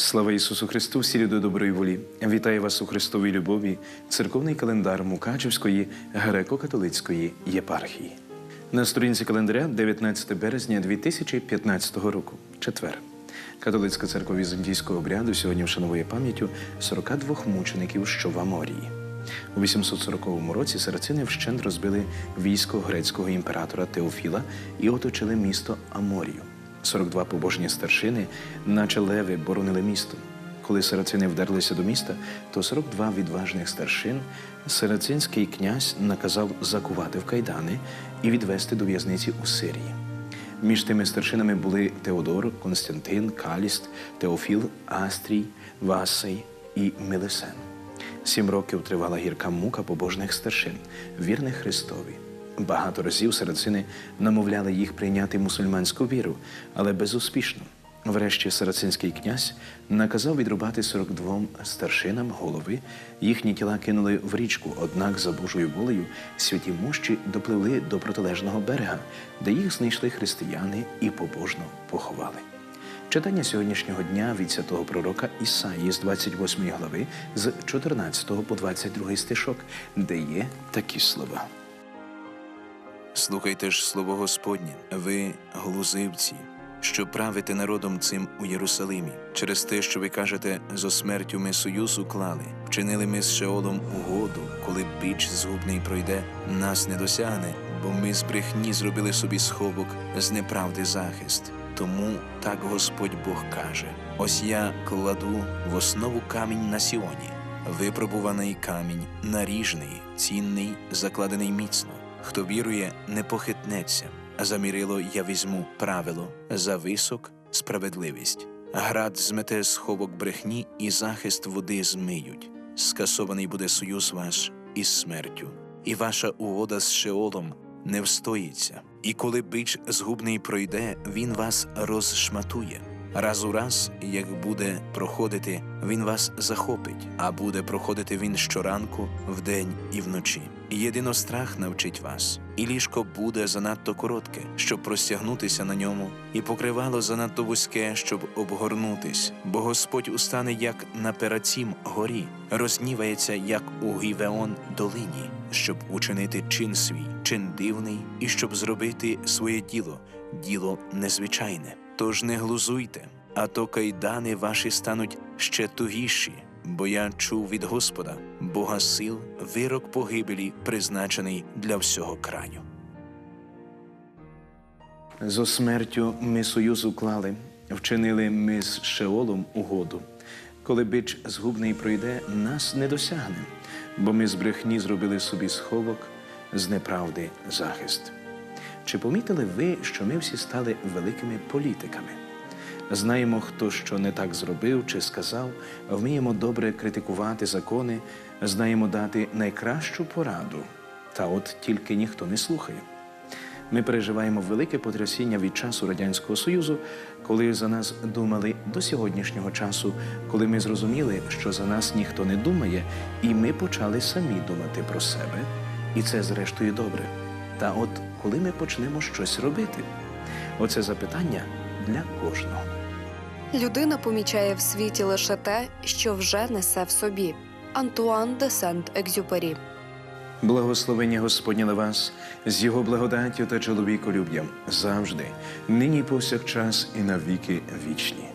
Слава Ісусу Христу, всі люди доброї волі. Вітаю вас у Христовій любові, церковний календар Мукачевської греко-католицької єпархії. На сторінці календаря 19 березня 2015 року, четвер. Католицька церква візантійського обряду сьогодні вшановує пам'яттю 42 мучеників, що в Аморії. У 840 році сарацини вщент розбили військо грецького імператора Теофіла і оточили місто Аморію. 42 побожні старшини, наче леви, боронили місто. Коли сарацини вдерлися до міста, то 42 відважних старшин сарацинський князь наказав закувати в кайдани і відвести до в'язниці у Сирії. Між тими старшинами були Теодор, Константин, Каліст, Теофіл, Астрій, Васей і Мелисен. Сім років тривала гірка мука побожних старшин, вірних Христові. Багато разів сарацини намовляли їх прийняти мусульманську віру, але безуспішно. Врешті сарацинський князь наказав відрубати 42 старшинам голови. Їхні тіла кинули в річку, однак за Божою волею святі мощі допливли до протилежного берега, де їх знайшли християни і побожно поховали. Читання сьогоднішнього дня від святого пророка Ісаї з 28 глави з 14 по 22 стишок, де є такі слова. Слухайте ж слово Господнє, ви глузивці, що правите народом цим у Єрусалимі, через те, що ви кажете, зо смертю ми союз уклали, вчинили ми з Шеолом угоду, коли біч згубний пройде, нас не досягне, бо ми з брехні зробили собі сховок, з неправди захист. Тому так Господь Бог каже: ось я кладу в основу камінь на Сіоні, випробуваний камінь, наріжний, цінний, закладений міцно. Хто вірує, не похитнеться, а за мірило я візьму правило, за висок справедливість. Град змете сховок брехні і захист води змиють. Скасований буде союз ваш із смертю, і ваша угода з Шеолом не встоїться. І коли бич згубний пройде, він вас розшматує. Раз у раз, як буде проходити, він вас захопить, а буде проходити він щоранку, вдень і вночі. Єдино страх навчить вас, і ліжко буде занадто коротке, щоб простягнутися на ньому, і покривало занадто вузьке, щоб обгорнутись, бо Господь устане як на перацім горі, рознівається, як у Гівеон долині, щоб учинити чин свій, чин дивний, і щоб зробити своє діло, діло незвичайне. Тож не глузуйте, а то кайдани ваші стануть ще тугіші, бо я чув від Господа, Бога сил, вирок погибелі, призначений для всього краю. Зо смертю ми союз уклали, вчинили ми з Шеолом угоду. Коли бич згубний пройде, нас не досягне, бо ми з брехні зробили собі сховок, з неправди захист. Чи помітили ви, що ми всі стали великими політиками? Знаємо, хто що не так зробив чи сказав, вміємо добре критикувати закони, знаємо дати найкращу пораду. Та от тільки ніхто не слухає. Ми переживаємо велике потрясіння від часу Радянського Союзу, коли за нас думали до сьогоднішнього часу, коли ми зрозуміли, що за нас ніхто не думає, і ми почали самі думати про себе. І це, зрештою, добре. Та от коли ми почнемо щось робити? Оце запитання для кожного. Людина помічає в світі лише те, що вже несе в собі. Антуан де Сент-Екзюпері Благословення Господнє на вас з його благодаттю та чоловіколюб'ям завжди, нині повсякчас і на віки вічні.